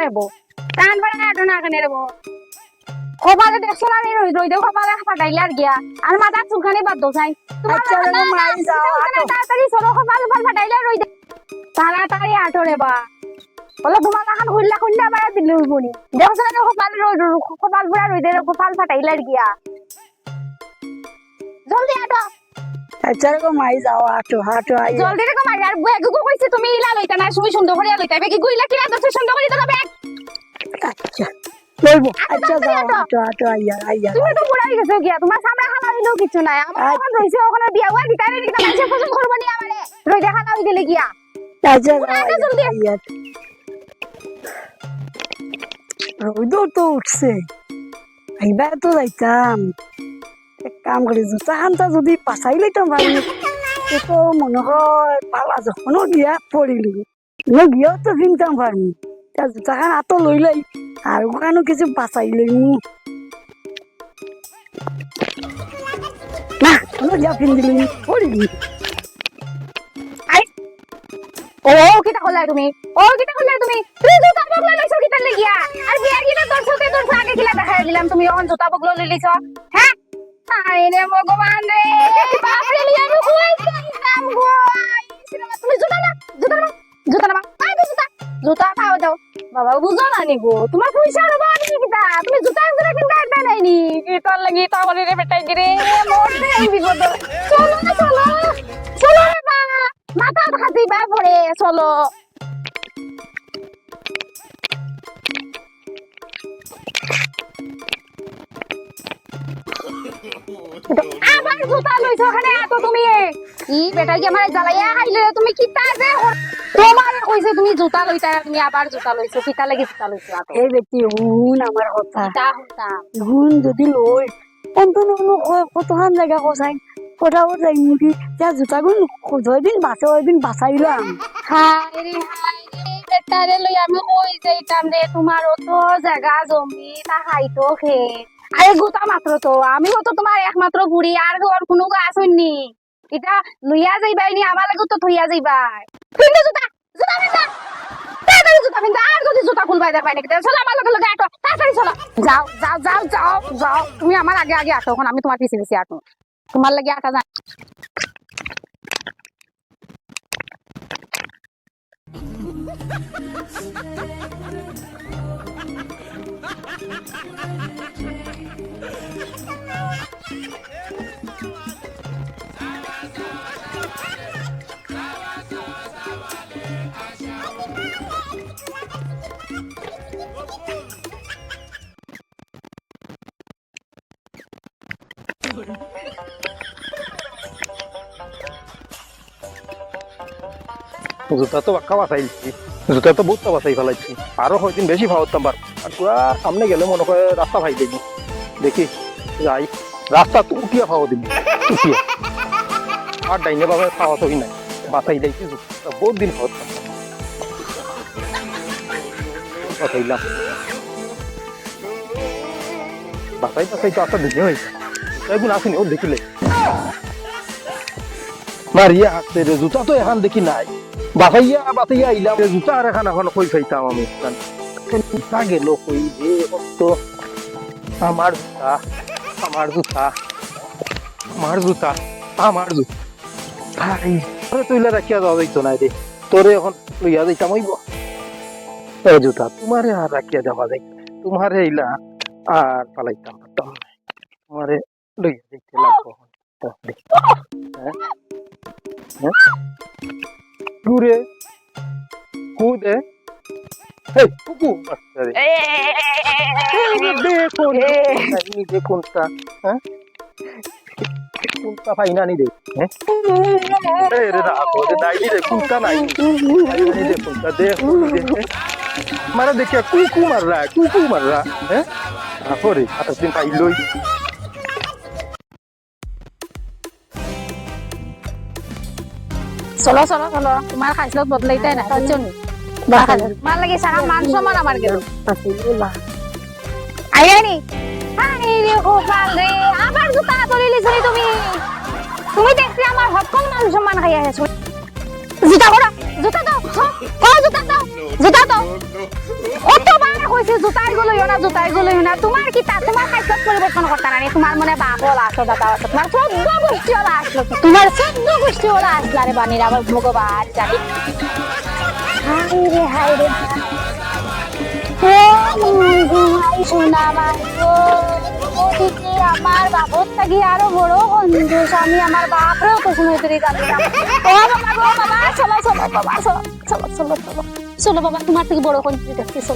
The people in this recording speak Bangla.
নেব টান বাড়া আটো না কেনে নেব কপালে দেখছ না রই রই দে ফাটাইলে আর গিয়া। আর মাথা চুলখানি বাদ দো চাই আচ্ছা তাড়াতাড়ি সরো ফাটাইলে রই দে তাড়াতাড়ি আটো রে বা। বলে তোমার এখন খুললা খুললা বাড়া দিলি উঠবনি দেখছ না। কপাল রই কপাল পুরা রই দে কপাল ফাটাইলে আর গিয়া। আচ্ছা রে মাই যাও আটো আটো আই জলদি রে কমাই আর বেগুকো কইছে তুমি ইলা লইতা না তুমি সুন্দর করে লইতা। বেগি গুইলা কিরা দছে সুন্দর করে দাও বেগ আচ্ছা লইবো আচ্ছা যাও আটো। আটো আইয়া তুমি তো বুড়াই গেছো গিয়া তোমার সামনে খানা হইলেও কিছু নাই। আমার আচ্ছা। এখন রইছে ওখানে বিয়া হওয়ার ভিতরে নিতে মানুষে পছন্দ করব নি আমারে। রই দেখা না হইলে গিয়া। আচ্ছা জলদি। আইয়া। তো উঠছে। এইবার তো যাইতাম। কাম করি জোতা খানটা যদি পাচাই লইতাম পারি তো মনে হয় পালা যখনও গিয়া পড়িলি গিয়াও তো কিনতাম পারমি তা জোতা খান লই লাই আর ওখানেও কিছু বাঁচাই লইমু না তুমি? ও কিটা করলা তুমি? তুমি জুতা বগলা লইছো কিটা লাগিয়া? কিলা দিলাম তুমি? অন জুতা বগলা লই লইছো হ্যাঁ আরে রে ভগবান রে। বাপ রে লিয়া আমি কই? গো তুমি জুতা না জুতা না জুতা না আই দে জুতা জুতা খাও দাও। বাবা, বুঝো না নি গো, তোমার পয়সা রবা আমি কিটা তুমি জুতা জুতা কিনতে আইতা নাই নি। কিটার লাগি তা বলি রে বেটাই দিরে মোর রে এই বিপদ। চলো না, চলো চলো রে বা মাথা খাতি বা পড়ে চলো। জুতা লইছো ওখানে এত তুমি। ই বেটা কি আমার জ্বালাইয়া খাইলে? তুমি যে হর- তোমার কইছে তুমি জুতা লইতা তুমি আবার জুতা লইছো কিতা লাগি জুতা লইছো এই ব্যক্তি হুন আমার কথা। কিতা হতা হুন যদি লই অন্তত কতখান জায়গা কষাই কোথাও যাই মুখি যা জোতা গুণ যদিন বাঁচে ওইদিন বাঁচাইলাম হায় রে হায় রে লই আমি কই যাইতাম রে তোমার অত জায়গা জমি তা খাইতো খে আরে গোটা মাত্র তো। আমিও তো তোমার একমাত্র বুড়ি, আর ওর কোনো গাছ হইনি এটা লইয়া যাইবাই নি, আমার লাগে তো থইয়া যাইবাই। কিন্তু জুতা জুতা পিন্দা যদি লগে লগে যাও যাও যাও যাও যাও। তুমি আমার আগে আগে আটো, এখন আমি তোমার পিছে পিছে আটো। তোমার লাগে আটা যা জুতা তো বাক্কা বাঁচাইছি জুতা তো বহুত বাঁচাই ফেলাইছি। আরও হয়দিন বেশি ভাবতাম পার আর পুরা সামনে গেলে মনে করে রাস্তা ভাই দেখি দেখি, যাই। রাস্তা তো উঠিয়া খাওয়া দিবি উঠিয়া। আর ডাইনে বাবা খাওয়া তো নাই। বাঁচাই দিয়েছি জুতা। বহুত দিন ভাবতাম বাঁচাইলাম বাঁচাই বাঁচাই তো একটা দিনে হয়েছে এগুলো আসেনি ও দেখিলে। মারিয়া হাঁটতে রে জুতা তো এখন দেখি নাই। বাসাইয়া বাসাইয়া আইলাম রে জুতা আর এখন এখন কই পাইতাম আমি? জুতা গেল কই যে কত আমার জুতা আমার জুতা আমার জুতা আমার জুতা। ভাই তুইলে রাখিয়া যাওয়া যাইতো না রে। তোরে এখন লইয়া যাইতাম হইব। এ জুতা তোমারে আর রাখিয়া যাওয়া যাই তোমারে এইলা আর পালাইতাম। তোমারে লইয়া যাইতে লাগবো। হ্যাঁ দেখুন নিজে কোনটা হ্যাঁ কোনটা ফাইনা নি হ্যাঁ রে দেখ মারা দেখিয়া কুকু মাররা কুকু মাররা হ্যাঁ তারপরে আঠাশ দিন পাইলই চলো চলো চলো। তোমার খাইছিল বদলাইতাই নাই বুঝছ নি? তোমার লাগে সারা মান আমাৰ গেল। আইরানি আরে রে গোপাল রে আবার জুতা তলি লিছনি তুমি? তুমি দেখছি আমার হকল মান সম্মান খাই আছো জুতা করো জুতা দাও হ জুতা দাও জুতা দাও। কত জুতা এগুলো না তোমার কি তা তোমার খাইছত পরিবর্তন করতে না তোমার মনে বাপ হল আসো দাদা আসো তোমার চোদ্দ গোষ্ঠী হলো আসলো তোমার চোদ্দ গোষ্ঠী হলো আসলো রে বানির আবার ভগবান জানি। হাই রে হাই রে আমার বাপর থাকি আরও বড় আমি আমার না বাবা বাবা, চলো বাবা তোমার থেকে বড় সন্তোষ দেখছি চলো।